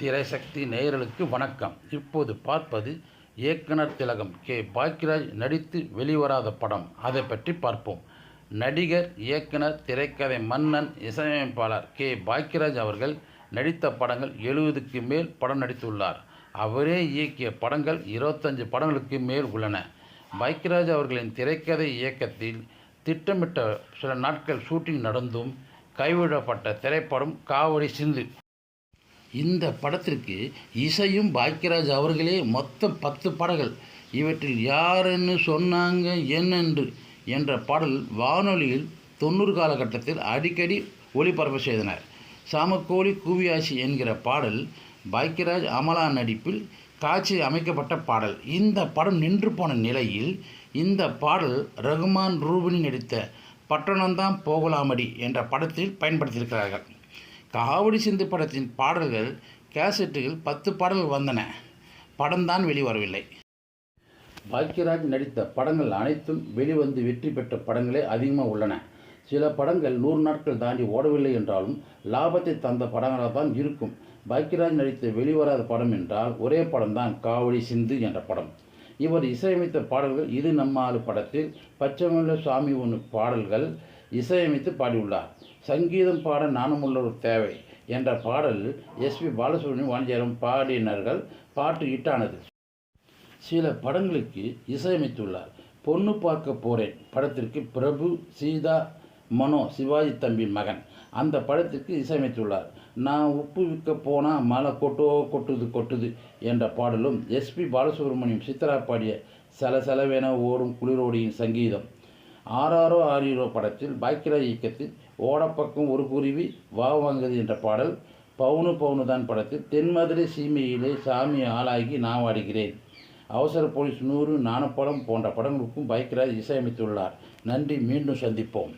திரைசக்தி நேயர்களுக்கு வணக்கம். இப்போது பார்ப்பது இயக்குனர் திலகம் கே. பாக்யராஜ் நடித்து வெளிவராத படம். அதை பற்றி பார்ப்போம். நடிகர் இயக்குனர் திரைக்கதை மன்னன் இசையமைப்பாளர் கே. பாக்யராஜ் அவர்கள் நடித்த படங்கள் எழுபதுக்கு மேல் படம் நடித்துள்ளார். அவரே இயக்கிய படங்கள் இருபத்தஞ்சு படங்களுக்கு மேல் உள்ளன. பாக்யராஜ் அவர்களின் திரைக்கதை இயக்கத்தில் திட்டமிட்ட சில நாட்கள் ஷூட்டிங் நடந்தும் கைவிடப்பட்ட திரைப்படம் காவடி சிந்து இந்த படத்திற்கு இசையும் பாக்யராஜ் அவர்களே மொத்தம் பத்து பாடல்கள். இவற்றில் யாருன்னு சொன்னாங்க என்னென்று என்ற பாடல் வானொலியில் தொண்ணூறு காலகட்டத்தில் அடிக்கடி ஒளிபரப்பு செய்தனர். சாமக்கோழி கூவியாசி என்கிற பாடல் பாக்யராஜ் அமலா நடிப்பில் காட்சி அமைக்கப்பட்ட பாடல். இந்த படம் நின்று போன நிலையில் இந்த பாடல் ரகுமான் ரூபினி நடித்த பட்டணம்தான் போகலாமடி என்ற படத்தில் பயன்படுத்தியிருக்கிறார்கள். காவடி சிந்து படத்தின் பாடல்கள் கேசட்டுகள் பத்து பாடல்கள் வந்தன. படம்தான் வெளிவரவில்லை. பாக்யராஜ் நடித்த படங்கள் அனைத்தும் வெளிவந்து வெற்றி பெற்ற படங்களே அதிகமாக உள்ளன. சில படங்கள் நூறு நாட்கள் தாண்டி ஓடவில்லை என்றாலும் லாபத்தை தந்த படங்களாக தான் இருக்கும். பாக்யராஜ் நடித்த வெளிவராத படம் என்றால் ஒரே படம்தான் காவடி சிந்து என்ற படம். இவர் இசையமைத்த பாடல்கள் இது நம்மாறு படத்தில் பச்சைமல்ல சுவாமி ஒன்று பாடல்கள் இசையமைத்து பாடியுள்ளார். சங்கீதம் பாட நாணமுள்ள ஒரு தேவை என்ற பாடல் எஸ்பி பாலசுப்ரமணியம் வாணிஜரம் பாடினர்கள் பாட்டு ஹிட்டானது. சில படங்களுக்கு இசையமைத்துள்ளார். பொண்ணு பார்க்க போகிறேன் படத்திற்கு பிரபு சீதா மனோ சிவாஜி தம்பி மகன். அந்த படத்திற்கு இசையமைத்துள்ளார். நான் உப்பு விற்க போனால் மழை கொட்டோ கொட்டுது கொட்டுது என்ற பாடலும் எஸ்பி பாலசுப்ரமணியம் சித்ரா பாடிய சலசலவென ஓடும் குளிரோடியின் சங்கீதம் ஆறாரோ ஆறீரோ படத்தில் பாக்கிரா இயக்கத்தில் ஓடப்பக்கம் ஒரு குருவி வா வாங்குது என்ற பாடல் பவுனு பவுனு தான் படத்தில் தென்மதுரை சீமையிலே சாமி ஆளாகி நான் வாடுகிறேன். அவசர போலீஸ் நூறு நாணப்படம் போன்ற படங்களுக்கும் பைக்ராஜ் இசையமைத்துள்ளார். நன்றி மீண்டும் சந்திப்போம்.